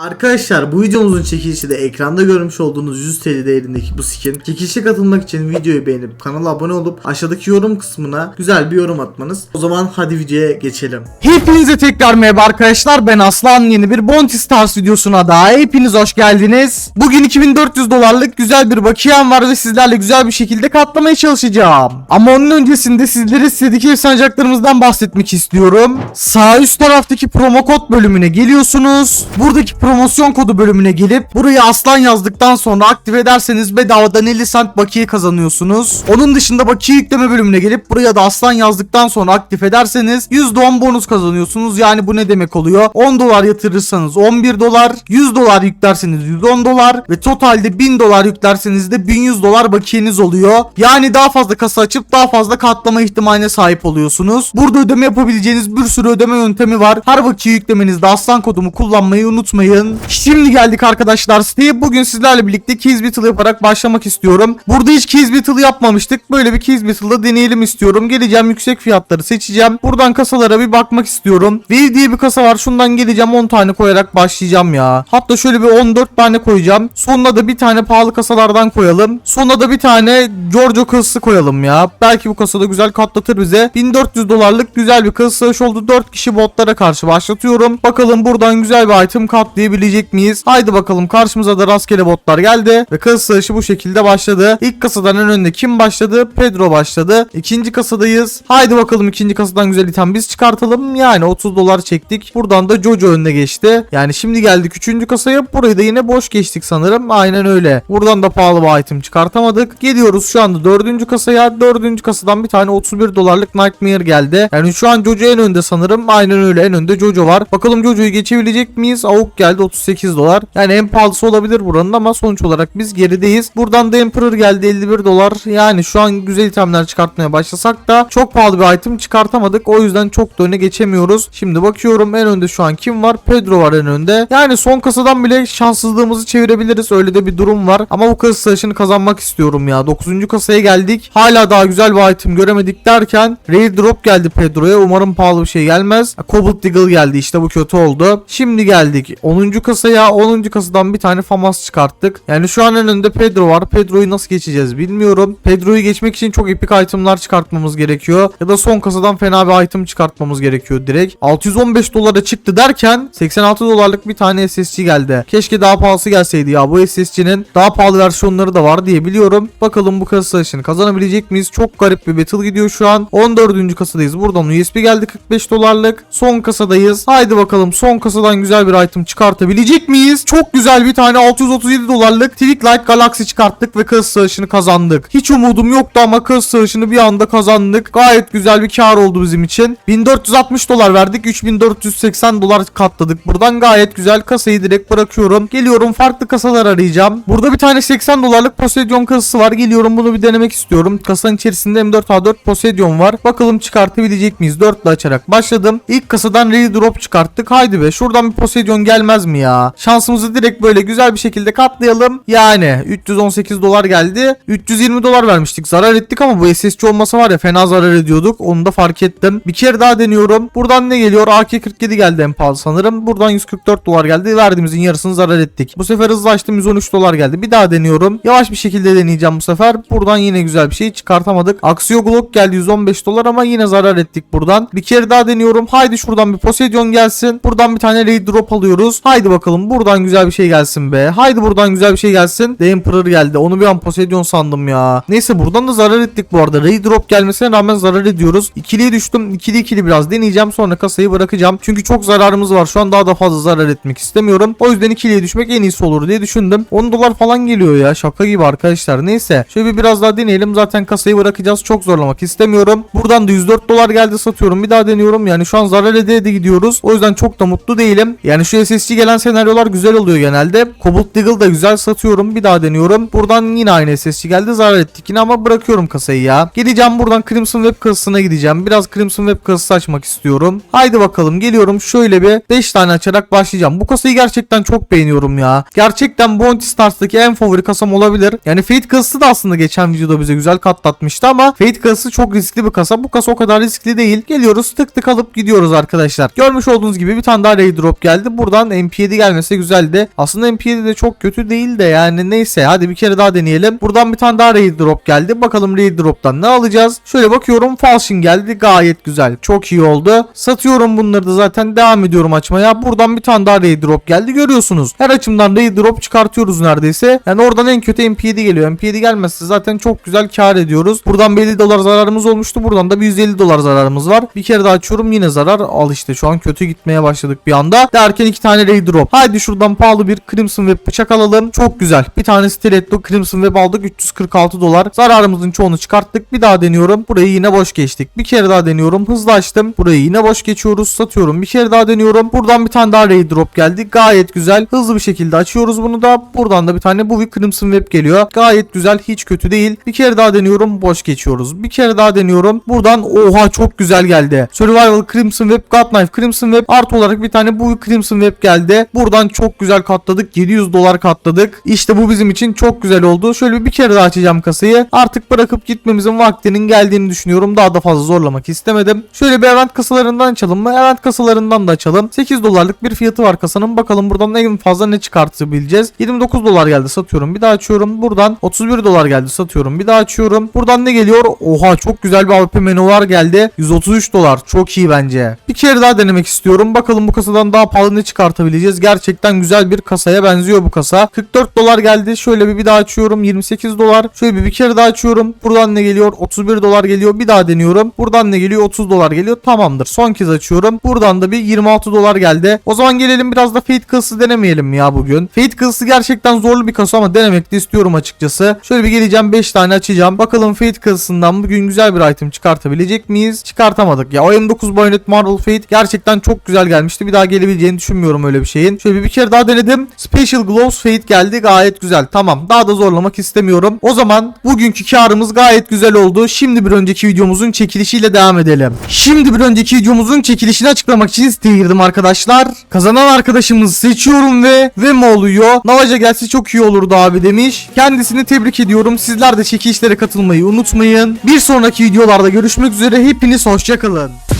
Arkadaşlar bu videomuzun çekilişi de ekranda görmüş olduğunuz 100 TL değerindeki bu skin. Çekilişe katılmak için videoyu beğenip kanala abone olup aşağıdaki yorum kısmına güzel bir yorum atmanız. O zaman hadi videoya geçelim. Hepinize tekrar merhaba arkadaşlar ben Aslan yeni bir Bounty Stars videosuna daha hepiniz hoş geldiniz. Bugün 2400 dolarlık güzel bir bakiyem var ve sizlerle güzel bir şekilde katlamaya çalışacağım. Ama onun öncesinde sizlere sitedeki efsanecaklarımızdan bahsetmek istiyorum. Sağ üst taraftaki promo kod bölümüne geliyorsunuz. Buradaki promosyon kodu bölümüne gelip buraya aslan yazdıktan sonra aktive ederseniz bedavadan 50 cent bakiye kazanıyorsunuz. Onun dışında bakiye yükleme bölümüne gelip buraya da aslan yazdıktan sonra aktif ederseniz %10 bonus kazanıyorsunuz. Yani bu ne demek oluyor? 10 dolar yatırırsanız 11 dolar, 100 dolar yüklerseniz 110 dolar ve totalde 1000 dolar yüklerseniz de 1100 dolar bakiyeniz oluyor. Yani daha fazla kasa açıp daha fazla katlama ihtimaline sahip oluyorsunuz. Burada ödeme yapabileceğiniz bir sürü ödeme yöntemi var. Her bakiye yüklemenizde aslan kodumu kullanmayı unutmayın. Şimdi geldik arkadaşlar siteye. Bugün sizlerle birlikte Keys Battle yaparak başlamak istiyorum. Burada hiç Keys Battle yapmamıştık. Böyle bir Keys Battle'da deneyelim istiyorum. Geleceğim yüksek fiyatları seçeceğim. Buradan kasalara bir bakmak istiyorum. Wave diye bir kasa var. Şundan geleceğim 10 tane koyarak başlayacağım ya. Hatta şöyle bir 14 tane koyacağım. Sonuna da bir tane pahalı kasalardan koyalım. Sonuna da bir tane Giorgio kasası koyalım ya. Belki bu kasada güzel katlatır bize. 1400 dolarlık güzel bir kasa oldu. 4 kişi botlara karşı başlatıyorum. Bakalım buradan güzel bir item katlayabilecek miyiz? Haydi bakalım karşımıza da rastgele botlar geldi. Ve kasa savaşı bu şekilde başladı. İlk kasadan en önde kim başladı? Pedro başladı. İkinci kasadayız. Haydi bakalım ikinci kasadan güzel item biz çıkartalım. Yani 30 dolar çektik. Buradan da Jojo önüne geçti. Yani şimdi geldik üçüncü kasaya. Burayı da yine boş geçtik sanırım. Aynen öyle. Buradan da pahalı bir item çıkartamadık. Geliyoruz şu anda dördüncü kasaya. Dördüncü kasadan bir tane 31 dolarlık Nightmare geldi. Yani şu an Jojo en önde sanırım. Aynen öyle en önde Jojo var. Bakalım Jojo'yu geçebilecek miyiz? Avuk geldi 38 dolar. Yani en pahalısı olabilir buranın ama sonuç olarak biz gerideyiz. Buradan da Emperor geldi 51 dolar. Yani şu an güzel itemler çıkartmaya başlasak da çok pahalı bir item çıkartamadık. O yüzden çok da öne geçemiyoruz. Şimdi bakıyorum en önde şu an kim var? Pedro var en önde. Yani son kasadan bile şanssızlığımızı çevirebiliriz. Öyle de bir durum var. Ama bu kasa savaşını kazanmak istiyorum ya. 9. kasaya geldik. Hala daha güzel bir item göremedik derken Raid Drop geldi Pedro'ya. Umarım pahalı bir şey gelmez. Cobalt Deagle geldi. İşte bu kötü oldu. Şimdi geldik 10. kasaya. 10. kasadan bir tane Famas çıkarttık. Yani şu an önünde Pedro var. Pedro'yu nasıl geçeceğiz bilmiyorum. Pedro'yu geçmek için çok epik itemlar çıkartmamız gerekiyor. Ya da son kasadan fena bir item çıkartmamız gerekiyor direkt. 615 dolara çıktı derken 86 dolarlık bir tane SSG geldi. Keşke daha pahalısı gelseydi ya. Bu SSG'nin daha pahalı versiyonları da var diye biliyorum. Bakalım bu kasa savaşını kazanabilecek miyiz? Çok garip bir battle gidiyor şu an. 14. kasadayız. Buradan USB geldi 45 dolarlık. Son kasadayız. Haydi bakalım son kasadan güzel bir item çıkartabilecek miyiz? Çok güzel bir tane 637 dolarlık Twilight Galaxy çıkarttık ve kasa savaşını kazandık. Hiç umudum yoktu ama kasa savaşını bir anda kazandık. Gayet güzel bir kar oldu bizim için. 1460 dolar verdik. 3480 dolar katladık. Buradan gayet güzel kasayı direkt bırakıyorum. Geliyorum farklı kasalar arayacağım. Burada bir tane 80 dolarlık Poseidon kasası var. Geliyorum bunu bir denemek istiyorum. Kasanın içerisinde M4A4 Poseidon var. Bakalım çıkartabilecek miyiz? 4 ile açarak başladım. İlk kasadan Ready Drop çıkarttık. Haydi be şuradan bir Poseidon gelmez mi ya? Şansımızı direkt böyle güzel bir şekilde katlayalım. Yani 318 dolar geldi. 320 dolar vermiştik. Zarar ettik ama bu SSC olmasa var ya fena zarar ediyorduk. Onu da fark ettim. Bir kere daha deniyorum. Buradan ne geliyor? AK-47 geldi en pahalı sanırım. Buradan 144 dolar geldi. Verdiğimizin yarısını zarar ettik. Bu sefer hızlı açtım 113 dolar geldi. Bir daha deniyorum. Yavaş bir şekilde deneyeceğim bu sefer. Buradan yine güzel bir şey çıkartamadık. Aksiyo Glock geldi 115 dolar ama yine zarar ettik buradan. Bir kere daha deniyorum. Haydi şuradan bir Poseidon gelsin. Buradan bir tane Raid Drop alıyoruz. Haydi bakalım buradan güzel bir şey gelsin be. Haydi buradan güzel bir şey gelsin. The Emperor geldi. Onu bir an Poseidon sandım ya. Neyse buradan da zarar ettik bu arada. Raid Drop gelmesine rağmen zarar ediyoruz. İkiliye düştüm. İkili ikili biraz deneyeceğim. Sonra kasayı bırakacağım. Çünkü çok zararımız var. Şu an daha da fazla zarar etmek istemiyorum. O yüzden ikiliye düşmek en iyisi olur diye düşündüm. 10 dolar falan geliyor ya. Şaka gibi arkadaşlar. Neyse. Şöyle bir biraz daha deneyelim. Zaten kasayı bırakacağız. Çok zorlamak istemiyorum. Buradan da 104 dolar geldi satıyorum. Bir daha deniyorum. Yani şu an zarar ede ede gidiyoruz. O yüzden çok da mutlu değilim. Yani şu SSC gelen senaryolar güzel oluyor genelde. Cobalt Deagle da güzel satıyorum. Bir daha deniyorum. Buradan yine aynı SSC geldi. Zarar ettik yine ama bırakıyorum kasayı ya. Gideceğim buradan Crimson Web kasasına gideceğim. Biraz Crimson Web kasası açmak istiyorum. Haydi bakalım geliyorum. Şöyle bir 5 tane açarak başlayacağım. Bu kasayı gerçekten çok beğeniyorum ya. Gerçekten Bounty Stars'taki en favori kasam olabilir. Yani Fate kasası da aslında geçen videoda bize güzel katlatmıştı ama Fate kasası çok riskli bir kasa. Bu kasa o kadar riskli değil. Geliyoruz tık tık alıp gidiyoruz arkadaşlar. Görmüş olduğunuz gibi bir tane daha Raid Drop geldi. Buradan MP7 gelmese güzeldi. Aslında MP7 de çok kötü değil de yani neyse hadi bir kere daha deneyelim. Buradan bir tane daha raid drop geldi. Bakalım raid drop'tan ne alacağız? Şöyle bakıyorum falchion geldi gayet güzel. Çok iyi oldu. Satıyorum bunları da zaten devam ediyorum açmaya. Buradan bir tane daha raid drop geldi görüyorsunuz. Her açımdan raid drop çıkartıyoruz neredeyse. Yani oradan en kötü MP7 geliyor. MP7 gelmezse zaten çok güzel kar ediyoruz. Buradan bir 50 dolar zararımız olmuştu. Buradan da bir 150 dolar zararımız var. Bir kere daha açıyorum yine zarar. Al işte şu an kötü gitmeye başladık bir anda. Derken iki tane raid drop. Haydi şuradan pahalı bir Crimson Web bıçak alalım. Çok güzel. Bir tane Stiletto Crimson Web aldık. 346 dolar. Zararımızın çoğunu çıkarttık. Bir daha deniyorum. Burayı yine boş geçtik. Bir kere daha deniyorum. Hızlı açtım. Burayı yine boş geçiyoruz. Satıyorum. Bir kere daha deniyorum. Buradan bir tane daha raid drop geldi. Gayet güzel. Hızlı bir şekilde açıyoruz bunu da. Buradan da bir tane bu bir Crimson Web geliyor. Gayet güzel. Hiç kötü değil. Bir kere daha deniyorum. Boş geçiyoruz. Bir kere daha deniyorum. Buradan oha çok güzel geldi. Survival Crimson Web, God Knife Crimson Web artı olarak bir tane bu Crimson Web geldi. Buradan çok güzel katladık. 700 dolar katladık. İşte bu bizim için çok güzel oldu. Şöyle bir kere daha açacağım kasayı. Artık bırakıp gitmemizin vaktinin geldiğini düşünüyorum. Daha da fazla zorlamak istemedim. Şöyle bir event kasalarından açalım mı? Event kasalarından da açalım. 8 dolarlık bir fiyatı var kasanın. Bakalım buradan en fazla ne çıkartabileceğiz. 29 dolar geldi satıyorum. Bir daha açıyorum. Buradan 31 dolar geldi satıyorum. Bir daha açıyorum. Buradan ne geliyor? Oha çok güzel bir AWP menüvar geldi. 133 dolar. Çok iyi bence. Bir kere daha denemek istiyorum. Bakalım bu kasadan daha pahalı ne çıkartabileceğiz. Gerçekten güzel bir kasaya benziyor bu kasa. 44 dolar geldi. Şöyle bir, bir daha açıyorum. 28 dolar. Şöyle bir, bir kere daha açıyorum. Buradan ne geliyor? 31 dolar geliyor. Bir daha deniyorum. Buradan ne geliyor? 30 dolar geliyor. Tamamdır. Son kez açıyorum. Buradan da bir 26 dolar geldi. O zaman gelelim biraz da Fate kasası denemeyelim mi ya bugün? Fate kasası gerçekten zorlu bir kasa ama denemek de istiyorum açıkçası. Şöyle bir geleceğim 5 tane açacağım. Bakalım Fate kasasından bugün güzel bir item çıkartabilecek miyiz? Çıkartamadık ya. O M9 Bayonet Marvel Fate gerçekten çok güzel gelmişti. Bir daha gelebileceğini düşünmüyorum öyle bir şeyin. Şöyle bir, kere daha denedim. Special Gloves Fate geldi. Gayet güzel. Tamam. Daha da zorlamak istemiyorum. O zaman bugünkü karımız gayet güzel oldu. Şimdi bir önceki videomuzun çekilişiyle devam edelim. Şimdi bir önceki videomuzun çekilişini açıklamak için siteye girdim arkadaşlar. Kazanan arkadaşımızı seçiyorum ve ve mi oluyor? Navaja gelse çok iyi olurdu abi demiş. Kendisini tebrik ediyorum. Sizler de çekilişlere katılmayı unutmayın. Bir sonraki videolarda görüşmek üzere. Hepiniz hoşçakalın.